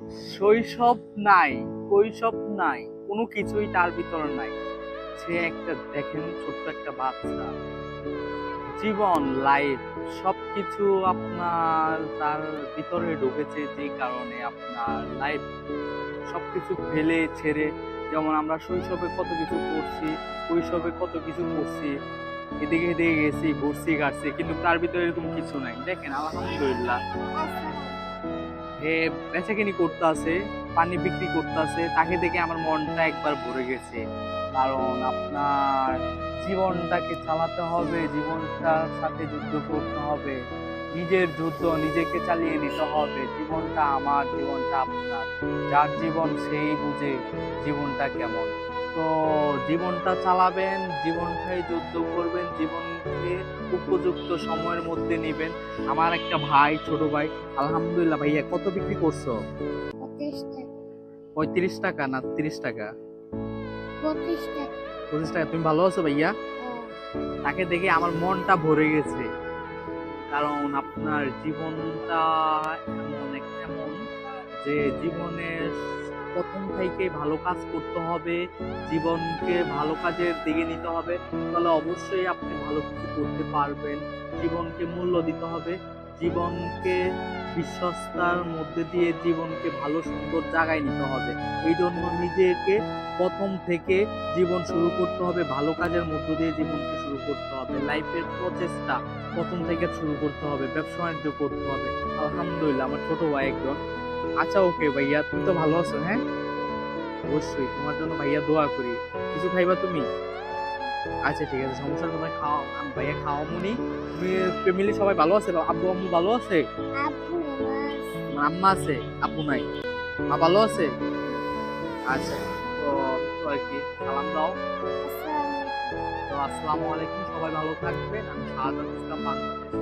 শৈশব নাই, কৈশব নাই, কোনো কিছুই তার ভিতরে নাই। সে একটা দেখেন ছোট্ট একটা বাচ্চা। জীবন লাইফ সবকিছু আপনার তার ভিতরে ঢুকেছে যে কারণে আপনার লাইফ সবকিছু ফেলে, ছেড়ে, যেমন আমরা শৈশবে কত কিছু করছি, কৈশবে কত কিছু করছি, এদিকে এদিকে গেছি, ঘুরছি গাড়ছি কিন্তু তার ভিতরে এরকম কিছু নাই। দেখেন, আলহামদুলিল্লাহ। বেচাকিনি করতে আছে পানি বিক্রি করতে আছে তাকে দেখে আমার মনটা একবার ভরে গেছে। কারণ আপনার জীবনটাকে চালাতে হবে, জীবনটার সাথে যুদ্ধ করতে হবে, নিজের যুদ্ধ নিজেকে চালিয়ে নিতে হবে। জীবনটা আমার, জীবনটা আপনার। যার জীবন সেই বুঝে জীবনটা কেমন। তো জীবনটা চালাবেন জীবনটাই যুদ্ধ করবেন জীবনকে উপযুক্ত সময়ের মধ্যে নেবেন। আমার একটা ভাই ছোট ভাই আলহামদুলিল্লাহ ভাইয়া কত বিক্রি করছ? পঁয়ত্রিশ টাকা না তিরিশ টাকা? পঁচিশ টাকা। তুমি ভালো আছো ভাইয়া? হ্যাঁ। তাকে দেখে আমার মনটা ভরে গেছে। কারণ আপনার জীবনটা এমন এমন যে জীবনে প্রথম থেকে ভালো কাজ করতে হবে, জীবনকে ভালো কাজের দিকে নিতে হবে, তাহলে অবশ্যই আপনি ভালো কিছু করতে পারবেন। জীবনকে মূল্য দিতে হবে, জীবনকে বিশ্বস্তার মধ্যে দিয়ে জীবনকে ভালো, সুন্দর জায়গায় নিতে হবে। এই জন্য নিজেকে প্রথম থেকে জীবন শুরু করতে হবে, ভালো কাজের মধ্য দিয়ে জীবনকে শুরু করতে হবে। লাইফের প্রচেষ্টা প্রথম থেকে শুরু করতে হবে ব্যবসা বাণিজ্য করতে হবে। আলহামদুলিল্লাহ, আমার ছোট ভাই একজন। আচ্ছা ওকে ভাইয়া তুমি তো ভালো আছো হ্যাঁ? অবশ্যই তোমার জন্য ভাইয়া দোয়া করি। কিছু খাইবা তুমি? আচ্ছা ঠিক আছে সমস্যা তোমার খাওয়া ভাইয়া খাওয়া মুনি তুমি ফ্যামিলি সবাই ভালো আছে? আব্বু আম্মু ভালো আছে? আম্মা আছে। আপু নাই? মা ভালো আছে? আচ্ছা তো আর কি সালাম দাও। তো আসসালামু আলাইকুম সবাই ভালো থাকবেন আমি শাহাদাত ইসলাম বাংলাদেশ